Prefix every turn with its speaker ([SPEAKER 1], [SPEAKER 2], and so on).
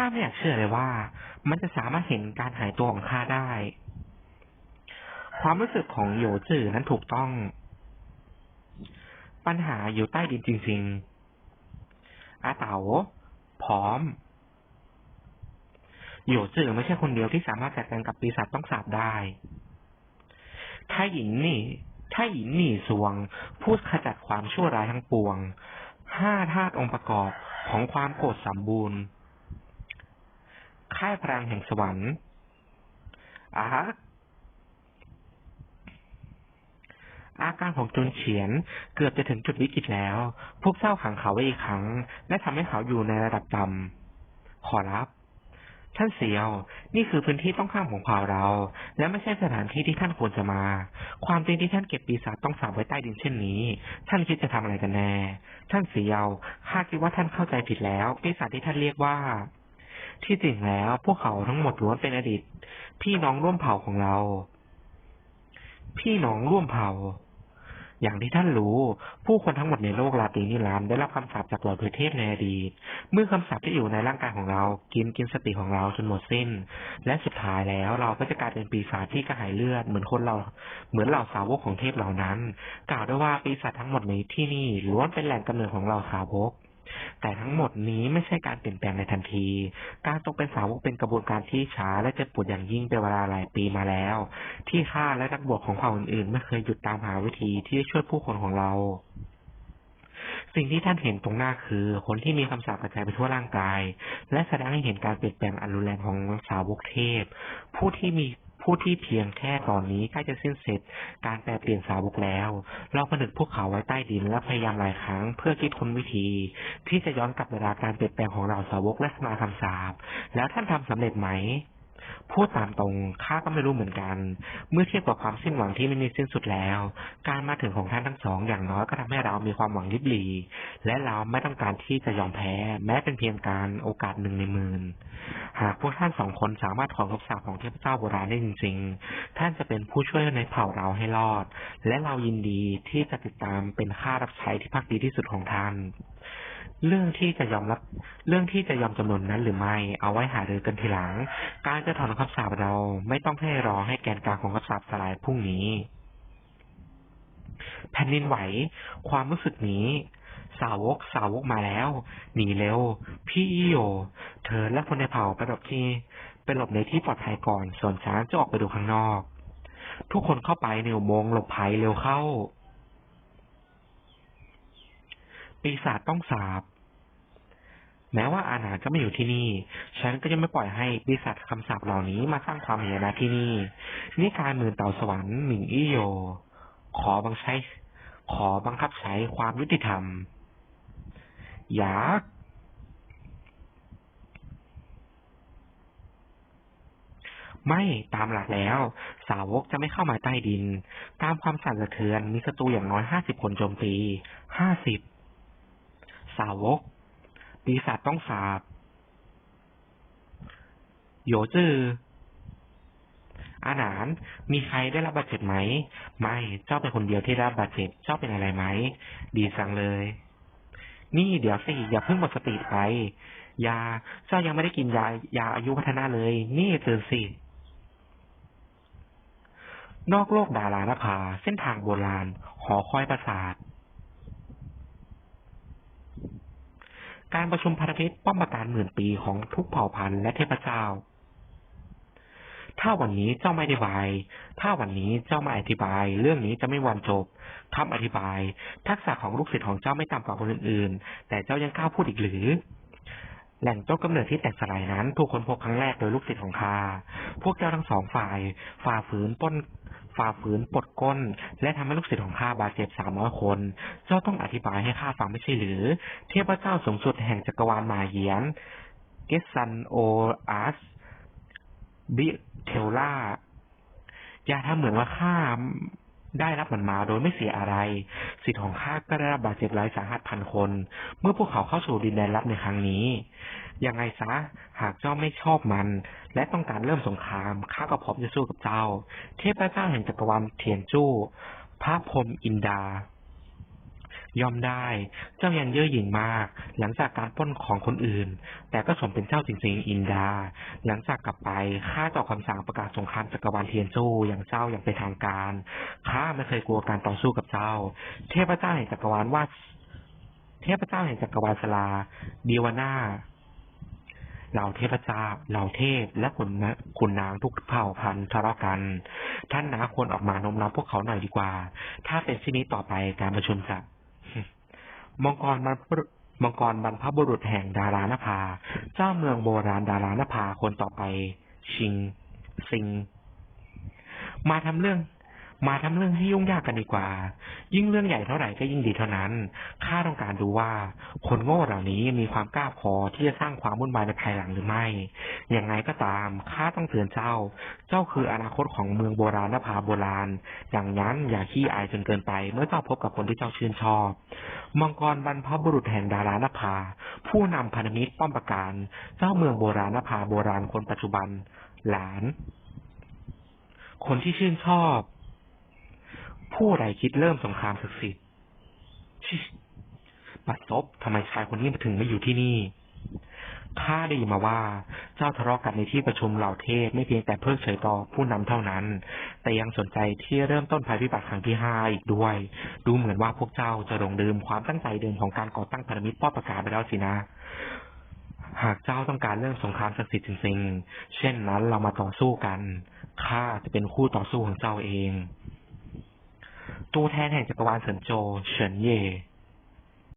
[SPEAKER 1] ข้าไม่อยากเชื่อเลยว่า มันจะสามารถเห็นการหายตัวของข้าได้ ความรู้สึกของโยจือนั้นถูกต้อง ปัญหาอยู่ใต้ดินจริงๆ อาเต๋าพร้อม โยจือไม่ใช่คนเดียวที่สามารถจัดการกับปีศาจต้องสาบได้ถ้าหญิงนี่ถ้าหญิงหนี่สวง พูดขจัดความชั่วร้ายทั้งปวงห้าธาตุองค์ประกอบของความโกรธสมบูรณ์ ค่ายพลังแห่งสวรรค์อาฮะอาการของจุนเฉียนเกือบจะถึงจุดวิกฤตแล้ว พวกเจ้าขังเขาไว้อีกครั้ง และทำให้เขาอยู่ในระดับต่ำขอรับ ท่านเสียว นี่คือพื้นที่ต้องข้ามของเผ่าเรา และไม่ใช่สถานที่ที่ท่านควรจะมา ความจริงที่ท่านเก็บปีศาจต้องสาบไว้ใต้ดินเช่นนี้ ท่านคิดจะทำอะไรกันแน่ ท่านเสียว ข้าคิดว่าท่านเข้าใจผิดแล้ว ปีศาจที่ท่านเรียกว่า ที่จริงแล้วพวกเขาทั้งหมดล้วนเป็นอดีต พี่น้องร่วมเผ่าของเรา พี่น้องร่วมเผ่า อย่างที่ท่านรู้ ผู้คนทั้งหมดในโลกลาตินิรันดร์ได้รับคำสาปจากเหล่าเทเทพในอดีต เมื่อคำสาปที่อยู่ในร่างกายของเรา กินกินสติของเราจนหมดสิ้น และสุดท้ายแล้วเราก็จะกลายเป็นปีศาจที่กระหายเลือดเหมือนคนเรา เหมือนเหล่าสาวกของเทพเหล่านั้น กล่าวได้ว่าปีศาจทั้งหมดในที่นี่ล้วนเป็นแหล่งกำเนิดของเหล่าสาวก แต่ทั้งหมดนี้ไม่ใช่การเปลี่ยนแปลงในทันที การตกเป็นสาวกเป็นกระบวนการที่ช้าและเจ็บปวดอย่างยิ่งเป็นเวลาหลายปีมาแล้ว ที่ข้าและนักบวชของเผ่าอื่นๆ ไม่เคยหยุดตามหาวิธีที่จะช่วยผู้คนของเราสิ่งที่ท่านเห็นตรงหน้าคือคนที่มีคำสาปกระจายไปทั่วร่างกาย และแสดงให้เห็นการเปลี่ยนแปลงอันรุนแรงของสาวกเทพ ผู้ที่มี ผู้ที่เพียงแค่ตอนนี้ใกล้จะสิ้นเสร็จ การแปลเปลี่ยนสาวกแล้ว เราผนึกพวกเขาไว้ใต้ดินและพยายามหลายครั้ง เพื่อคิดค้นวิธี ที่จะย้อนกลับเวลาการเปลี่ยนแปลงของเราสาวกและสมาคำสาบแล้วท่านทำสำเร็จไหม พูดตามตรงข้าก็ไม่รู้เหมือนกัน เมื่อเทียบกับความสิ้นหวังที่ไม่มีสิ้นสุดแล้ว การมาถึงของท่านทั้งสองอย่างน้อยก็ทำให้เรามีความหวังลิบหลี และเราไม่ต้องการที่จะยอมแพ้ แม้เป็นเพียงการโอกาสหนึ่งในหมื่นหากพวกท่านสองคนสามารถถอนคำสาปของเทพเจ้าโบราณได้จริง ๆ ท่านจะเป็นผู้ช่วยในเผ่าเราให้รอด และเรายินดีที่จะติดตามเป็นข้ารับใช้ที่พักดีที่สุดของท่าน เรื่องที่จะยอมรับ เรื่องที่จะยอมจำนนนั้นหรือไม่ เอาไว้หารือกันทีหลัง การจะถอนคำสาปเราไม่ต้องให้รอให้แกนกลางของคำสาปสลายพรุ่งนี้ แผ่นดินไหว ความรู้สึกนี้ สาวกสาวกมาแล้ว หนีเร็ว พี่อิโย เธอและคนในเผ่าไปหลบที่ไปหลบในที่ปลอดภัยก่อน ส่วนฉันจะออกไปดูข้างนอก ทุกคนเข้าไปในอุโมงค์หลบภัยเร็วเข้า ปีศาจต้องสาบ แม้ว่าอาณาจะไม่อยู่ที่นี่ ฉันก็จะไม่ปล่อยให้ปีศาจคำสาปเหล่านี้มาสร้างความเหยนะที่นี่นี่การหมื่นเต่าสวรรค์หมิงอี้โย ขอบังใช้ ขอบังคับใช้ความยุติธรรมอยักไม่ตามหลักแล้ว สาวกจะไม่เข้ามาใต้ดิน ตามความสั่นสะเทือนมีศัตรูอย่างน้อยห้าสิบคนโจมตีห้าสิบ สาวก ปีศาจต้องสาบโยจืออาหนานมีใครได้รับบาดเจ็บไหม ไม่ เจ้าเป็นคนเดียวที่ได้รับบาดเจ็บ เจ้าเป็นอะไรไหม ดีจังเลย นี่เดี๋ยวสิ อย่าเพิ่งหมดสติไป ยา เจ้ายังไม่ได้กินยายาอายุพัฒนาเลย นี่ตื่นสิ นอกโลกดารานภา เส้นทางโบราณ หอคอยปราสาท การประชุมพันธมิตรป้อมปราการหมื่นปีของทุกเผ่าพันธุ์และเทพเจ้า ถ้าวันนี้เจ้าไม่ได้บาย ถ้าวันนี้เจ้าไม่อธิบาย เรื่องนี้จะไม่วันจบคำอธิบาย ทักษะของลูกศิษย์ของเจ้าไม่ต่ำกว่าคนอื่นๆ แต่เจ้ายังกล้าพูดอีกหรือ แหล่งต้นกำเนิดที่แตกสลายนั้น ถูกค้นพบครั้งแรกโดยลูกศิษย์ของข้าพวกเจ้าทั้งสองฝ่าย ฝ่าฝืนป้น ฝ่าฝืนปลดก้น และทำให้ลูกศิษย์ของข้าบาดเจ็บสามร้อยคน เจ้าต้องอธิบายให้ข้าฟังไม่ใช่หรือ เทพเจ้าสูงสุดแห่งจักรวาลมาเยียน เกสซันโออาสบิเทลล่าอย่าทำเหมือนว่าข้า ได้รับมันมาโดยไม่เสียอะไร สิทธิ์ของข้าก็ได้รับบาดเจ็บหลายสาหัสพันคน เมื่อพวกเขาเข้าสู่ดินแดนลับในครั้งนี้ ยังไงซะ หากเจ้าไม่ชอบมัน และต้องการเริ่มสงครามข้าก็พร้อมจะสู้กับเจ้า เทพเจ้าแห่งจักรวาลเทียนจู้พระพรมอินดา ย่อมได้ เจ้ายังเย่อหยิ่งมาก หลังจากการป้นของคนอื่น แต่ก็สมเป็นเจ้าจริงๆอินดา หลังจากกลับไปข้าต่อคำสั่งประกาศสงครามจักรวาลเทียนจู้อย่างเจ้าอย่างเป็นทางการข้าไม่เคยกลัวการต่อสู้กับเจ้า เทพเจ้าแห่งจักรวาลว่า เทพเจ้าแห่งจักรวาลสลาเดียวนาเหล่าเทพเจ้าเหล่าเทพ และขุนนะขุนนางทุกเผ่าพันธุ์ทะเลาะกัน ท่านนาควรออกมาโน้มน้าวพวกเขาหน่อยดีกว่า ถ้าเป็นเช่นนี้ต่อไปการประชุมจะ มังกรบรรพบรุษมังกรบรรพบุรุษแห่งดารานภา เจ้าเมืองโบราณดารานภาคนต่อไป ชิง ซิง มาทำเรื่อง มาทำเรื่องให้ยุ่งยากกันดีกว่า ยิ่งเรื่องใหญ่เท่าไหร่ก็ยิ่งดีเท่านั้น ข้าต้องการดูว่า คนโง่เหล่านี้มีความกล้าพอที่จะสร้างความวุ่นวายในภายหลังหรือไม่ อย่างไรก็ตาม ข้าต้องเตือนเจ้า เจ้าคืออนาคตของเมืองโบราณนภาโบราณ ดังนั้นอย่าขี้อายจนเกินไป เมื่อเจ้าพบกับคนที่เจ้าชื่นชอบ มังกรบรรพบุรุษแห่งดารานภา ผู้นำพันธมิตรป้อมปราการ เจ้าเมืองโบราณนภาโบราณคนปัจจุบัน หลาน คนที่ชื่นชอบ ผู้ใดคิดเริ่มสงครามศักดิ์สิทธิ์บัดซบทำไมชายคนนี้มาถึงไม่อยู่ที่นี่ข้าได้ยินมาว่าเจ้าทะเลาะกันในที่ประชุมเหล่าเทพไม่เพียงแต่เพิกเฉยต่อผู้นำเท่านั้น แต่ยังสนใจที่เริ่มต้นภัยพิบัติครั้งที่ห้าอีกด้วย ดูเหมือนว่าพวกเจ้าจะหลงลืมความตั้งใจเดิมของการก่อตั้งพันธมิตรป้อมปราการไปแล้วสินะ หากเจ้าต้องการเริ่มสงครามศักดิ์สิทธิ์จริงๆ เช่นนั้นเรามาต่อสู้กันข้าจะเป็นคู่ต่อสู้ของเจ้าเอง ตัวแทนแห่งจัก